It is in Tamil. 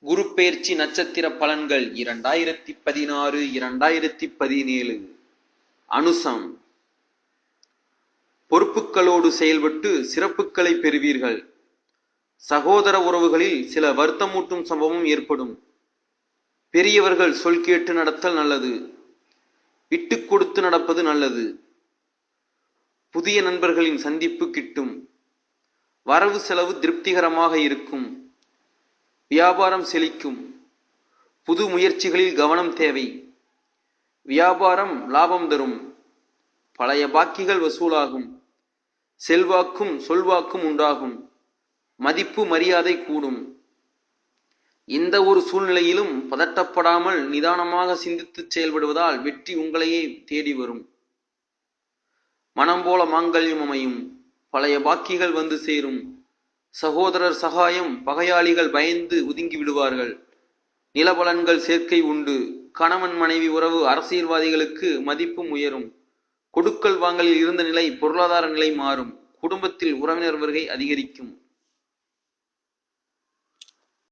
குரு பெயர்ச்சி நட்சத்திர பலன்கள் இரண்டாயிரத்தி பதினாறு இரண்டாயிரத்தி பதினேழு. அனுசம். பொறுப்புகளோடு செயல்பட்டு சிறப்புகளை பெறுவீர்கள். சகோதர உறவுகளில் சில வருத்தமூட்டும் சம்பவம் ஏற்படும். பெரியவர்கள் சொல் கேட்டு நடத்தல் நல்லது. விட்டு கொடுத்து நடப்பது நல்லது. புதிய நண்பர்களின் சந்திப்பு கிட்டும். வரவு செலவு திருப்திகரமாக இருக்கும். வியாபாரம் செழிக்கும். புது முயற்சிகளில் கவனம் தேவை. வியாபாரம் லாபம் தரும். பழைய பாக்கிகள் வசூலாகும். செல்வாக்கும் சொல்வாக்கும் உண்டாகும். மதிப்பு மரியாதை கூடும். எந்த ஒரு சூழ்நிலையிலும் பதட்டப்படாமல் நிதானமாக சிந்தித்து செயல்படுவதால் வெற்றி உங்களையே தேடி வரும். மனம் போல மாங்கல்யம் அமையும். பழைய பாக்கிகள் வந்து சேரும். சகோதரர் சகாயம் பகையாளிகள் பயந்து ஒதுங்கி விடுவார்கள். நிலபலன்கள் சேர்க்கை உண்டு. கணவன் மனைவி உறவு அரசியல்வாதிகளுக்கு மதிப்பும் உயரும். கொடுக்கல் வாங்கலில் இருந்த நிலை பொருளாதார நிலை மாறும். குடும்பத்தில் உறவினர் வருகை அதிகரிக்கும்.